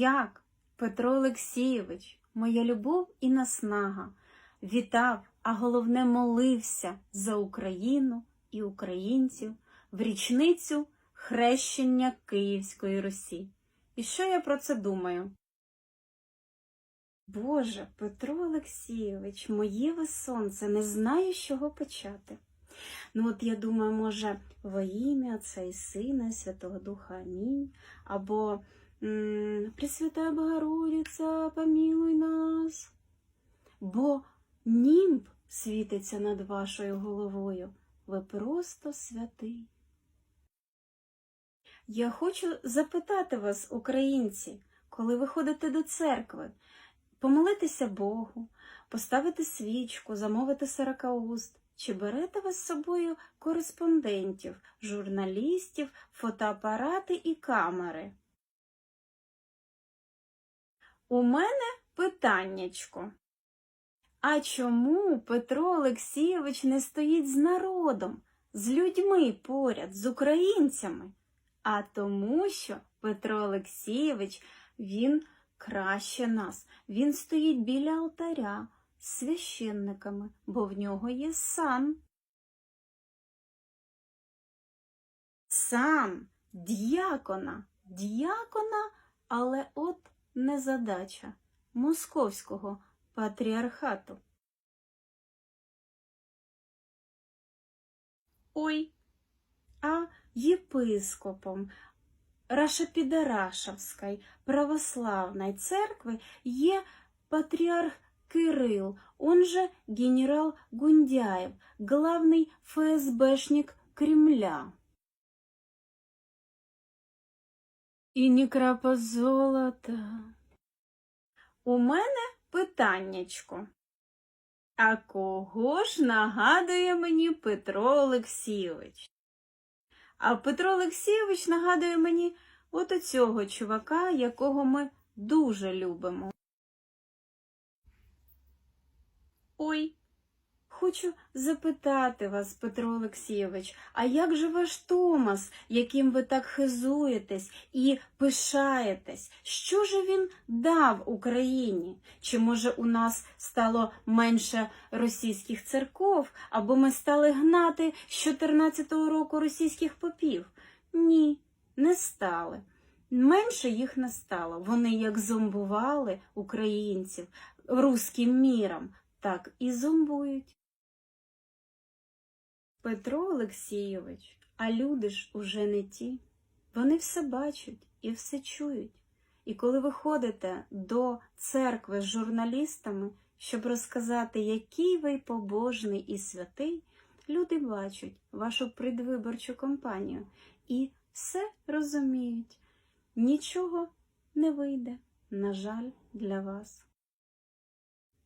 як Петро Олексійович, моя любов і наснага, вітав, а головне молився за Україну і українців в річницю хрещення Київської Русі. І що я про це думаю? Боже, Петро Олексійович, моє ви сонце, не знаю, з чого почати. Ну, от я думаю, може, во ім'я Отця і Сина, Святого Духа Амінь. Або м, Пресвятая Богородиця, помилуй нас. Бо німб світиться над вашою головою. Ви просто святий. Я хочу запитати вас, українці, коли ви ходите до церкви, помолитися Богу, поставити свічку, замовити сорокауст. Чи берете ви з собою кореспондентів, журналістів, фотоапарати і камери? У мене питаннячко. А чому Петро Олексійович не стоїть з народом, з людьми поряд, з українцями? А тому, що Петро Олексійович, він краще нас. Він стоїть біля алтаря священниками, бо в нього є сан. Сан діякона, діякона, але от незадача московського патріархату. Ой, а єпископом Рашапідарашевської православної церкви є патріарх Кирилл, он же генерал Гундяев, главный ФСБшник Кремля. І ні крапа золота. У мене питаннячко. А кого ж нагадує мені Петро Олексійович? А Петро Олексійович нагадує мені от оцього чувака, якого ми дуже любимо. Ой, хочу запитати вас, Петро Олексійович, а як же ваш Томас, яким ви так хизуєтесь і пишаєтесь? Що же він дав Україні? Чи може у нас стало менше російських церков, або ми стали гнати з 14-го року російських попів? Ні, не стали. Менше їх не стало. Вони як зомбували українців руським міром, так і зомбують. Петро Олексійович, а люди ж уже не ті. Вони все бачать і все чують. І коли ви ходите до церкви з журналістами, щоб розказати, який ви побожний і святий, люди бачать вашу предвиборчу кампанію і все розуміють. Нічого не вийде, на жаль, для вас.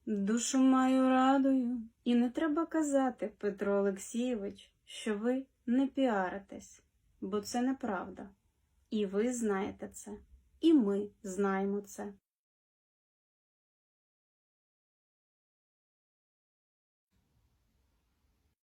Душу маю радою, і не треба казати, Петро Олексійович, що ви не піаритесь, бо це неправда. І ви знаєте це, і ми знаємо це.